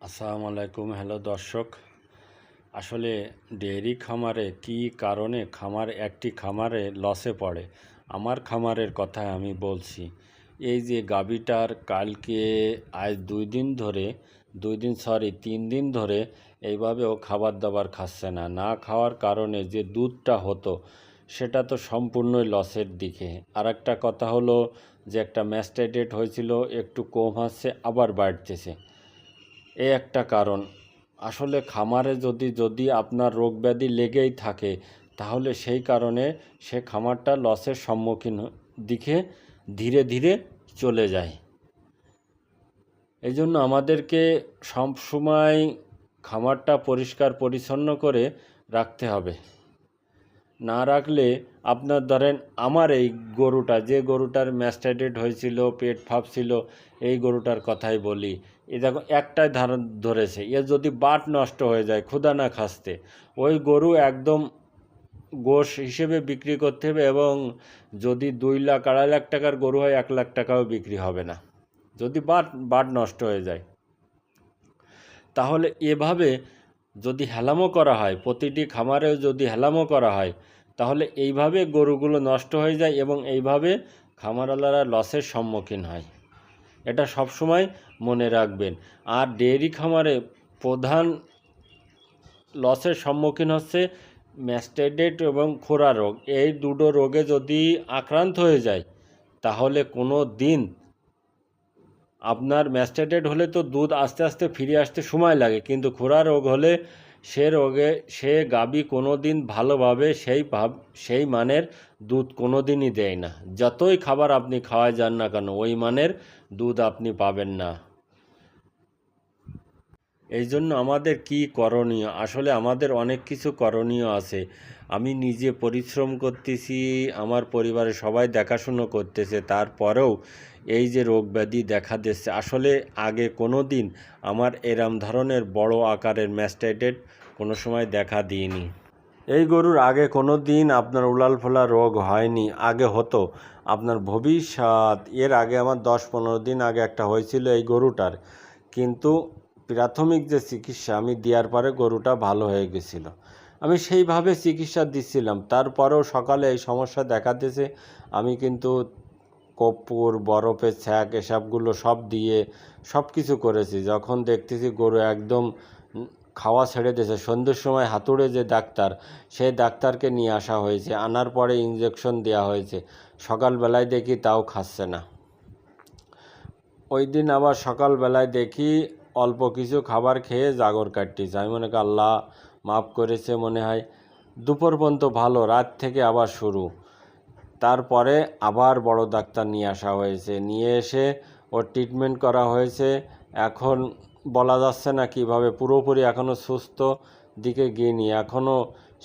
আসসালামু আলাইকুম। হ্যালো দর্শক, আসলে ডেয়ারি খামারে কি কারণে খামার, একটি খামারে লসে পড়ে? আমার খামারের কথা আমি বলছি। এই যে গাবিটার কালকে, আজ দুই দিন ধরে, দুই দিন সরি তিন দিন ধরে এইভাবে ও খাবার দাবার খাচ্ছে না। না খাওয়ার কারণে যে দুধটা হতো, সেটা তো সম্পূর্ণই লসের দিকে। আর একটা কথা হলো যে একটা ম্যাস্টাইডেট হয়েছিল, একটু কম আসছে, আবার বাড়তেছে। এই একটা কারণ। আসলে খামারে যদি যদি আপনার রোগ ব্যাধি লেগেই থাকে, তাহলে সেই কারণে সে খামারটা লসের সম্মুখীন দিকে ধীরে ধীরে চলে যায়। এই জন্য আমাদেরকে সবসময় খামারটা পরিষ্কার, পরিচ্ছন্ন করে রাখতে হবে। না রাখলে আপনার ধরেন আমার এই গরুটা, যে গরুটার ম্যাস্টাইটেড হয়েছিল, পেট ফাঁপছিল, এই গরুটার কথাই বলি। এ দেখো, একটাই ধারণ ধরেছে এ যদি বাট নষ্ট হয়ে যায় ক্ষুদা না খাসতে ওই গরু একদম গোশ হিসেবে বিক্রি করতে হবে এবং যদি দুই লাখ, আড়াই লাখ টাকার গরু হয়, এক লাখ টাকাও বিক্রি হবে না, যদি বাট বাট নষ্ট হয়ে যায়। তাহলে এভাবে যদি হেলামো করা হয়, প্রতিটি খামারেও যদি হেলামো করা হয়, তাহলে এইভাবে গরুগুলো নষ্ট হয়ে যায় এবং এইভাবে খামারওয়ালারা লসের সম্মুখীন হয়। এটা সবসময় মনে রাখবেন। আর ডেয়ারি খামারে প্রধান লসের সম্মুখীন হচ্ছে ম্যাস্টাইডেট এবং খোরা রোগ। এই দুটো রোগে যদি আক্রান্ত হয়ে যায়, তাহলে কোনো দিন আপনার ম্যাস্টাইডেট হলে তো দুধ আস্তে আস্তে ফিরে আসতে সময় লাগে, কিন্তু খোরা রোগ হলে সে রোগে সে গাবি কোনো দিন ভালোভাবে সেই ভাব, সেই মানের দুধ কোনো দিনই দেয় না। যতই খাবার আপনি খাওয়ায় যান না কেন, ওই মানের দুধ আপনি পাবেন না। এই জন্য আমাদের কি করণীয়? আসলে আমাদের অনেক কিছু করণীয় আছে। আমি নিজে পরিশ্রম করতেছি, আমার পরিবারের সবাই দেখাশুনো করতেছে, তারপরেও এই যে রোগ ব্যাধি দেখা দিচ্ছে, আসলে আগে কোনো দিন আমার এরম ধরনের বড় আকারের ম্যাস্টাইটেড কোনো সময় দেখা দিইনি। এই গরুর আগে কোনো দিন আপনার উলাল ফোলা রোগ হয়নি, আগে হতো। আপনার ভবিষ্যৎ, এর আগে আমার দশ পনেরো দিন আগে একটা হয়েছিল এই গরুটার। কিন্তু প্রাথমিক যে চিকিৎসা, আমি দেওয়ার পরে গরুটা ভালো হয়ে গেছিল। আমি সেইভাবে চিকিৎসা দিচ্ছিলাম তারপরেও সকালে এই সমস্যা দেখা দিয়েছে। আমি কিন্তু কর্পূর বরফের ছ্যাঁক, এসবগুলো সব দিয়ে সব কিছু করেছি। যখন দেখতেছি গরু একদম খাওয়া ছেড়ে দিয়েছে। সন্ধ্যের সময় হাতুড়ে যে ডাক্তার সেই ডাক্তারকে নিয়ে আসা হয়েছে। আনার পরে ইঞ্জেকশন দেওয়া হয়েছে। সকালবেলায় দেখি তাও খাচ্ছে না। ওই দিন আবার সকালবেলায় দেখি অল্প কিছু খাবার খেয়ে জাগর কাটতেছে। আমি মনে করি আল্লাহ মাফ করেছে মনে হয়। দুপুর পর্যন্ত ভালো, রাত থেকে আবার শুরু। তারপরে আবার বড় ডাক্তার নিয়ে আসা হয়েছে। নিয়ে এসে ওর ট্রিটমেন্ট করা হয়েছে। এখন বলা যাচ্ছে না কীভাবে, পুরোপুরি এখনও সুস্থ দিকে গিয়েনি। এখনও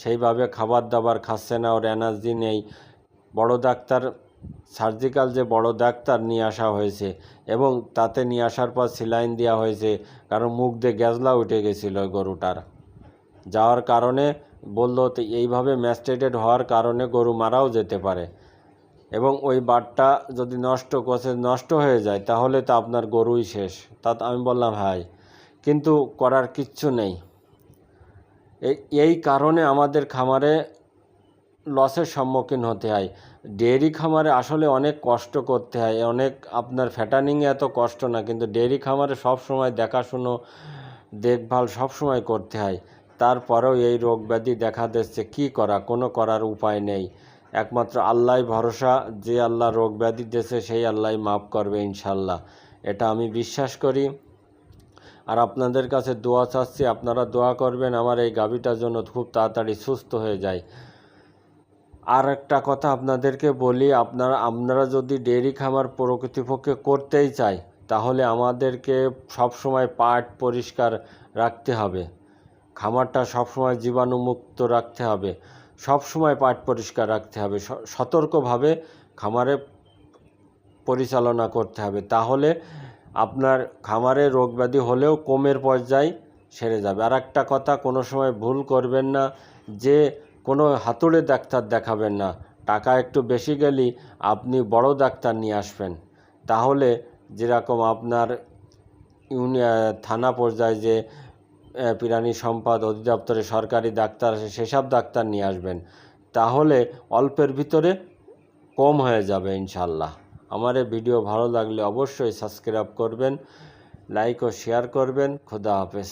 সেইভাবে খাবার দাবার খাচ্ছে না, ওর এনার্জি নেই। বড় ডাক্তার, সার্জিক্যাল যে বড় ডাক্তার নিয়ে আসা হয়েছে এবং তাতে নিয়ে আসার পর সিলাইন দেওয়া হয়েছে, কারণ মুখ দিয়ে গ্যাজলা উঠে গেছিল গরুটার। যাওয়ার কারণে বলল এইভাবে ম্যাস্টেটেড হওয়ার কারণে গরু মারাও যেতে পারে। এবং ওই বাটটা যদি নষ্ট করছে নষ্ট হয়ে যায়, তাহলে তো আপনার গরুই শেষ। তা আমি বললাম, হাই। কিন্তু করার কিচ্ছু নেই। এই এই কারণে আমাদের খামারে লসের সম্মুখীন হতে হয়। ডেয়ারি খামারে আসলে অনেক কষ্ট করতে হয়। অনেক আপনার ফ্যাটানিংয়ে এত কষ্ট না, কিন্তু ডেয়ারি খামারে সব সময় দেখাশুনো, দেখভাল সব সময় করতে হয়। তারপরেও এই রোগ ব্যাধি দেখা দিচ্ছে। কী করা? কোনো করার উপায় নেই। একমাত্র আল্লাহ ভরসা, যে আল্লাহ রোগ ব্যাধি দিয়েছে, সেই আল্লাহ মাফ করবে ইনশাল্লাহ এটা আমি বিশ্বাস করি। আর আপনাদের কাছে দোয়া চাচ্ছি, আপনারা দোয়া করবেন, আমার এই গাভীটার জন্য খুব তাড়াতাড়ি সুস্থ হয়ে যায়। আর একটা কথা আপনাদেরকে বলি, আপনারা আপনারা যদি ডেয়ারি খামার প্রকৃতিপক্ষে করতেই চাই তাহলে আমাদেরকে সবসময় পাট পরিষ্কার রাখতে হবে। খামারটা সবসময় জীবাণুমুক্ত রাখতে হবে। সবসময় পাট পরিষ্কার রাখতে হবে সতর্কভাবে খামারে পরিচালনা করতে হবে, তাহলে আপনার খামারে রোগ ব্যাধি হলেও কমের পর্যায়ে সেরে যাবে। আর একটা কথা, কোনো সময় ভুল করবেন না, যে কোনো হাতুড়ে ডাক্তার দেখাবেন না, টাকা একটু বেশি গেলেই আপনি বড় ডাক্তার নিয়ে আসবেন। তাহলে যেরকম আপনার ইউনি থানা পর্যায়ে যে প্রাণী সম্পদ, অধিদপ্তরে সরকারি ডাক্তার আছে, সেসব ডাক্তার নিয়ে আসবেন। তাহলে অল্পের ভিতরে কম হয়ে যাবে ইনশাল্লাহ আমার এই ভিডিও ভালো লাগলে অবশ্যই সাবস্ক্রাইব করবেন, লাইক ও শেয়ার করবেন। খোদা হাফেজ।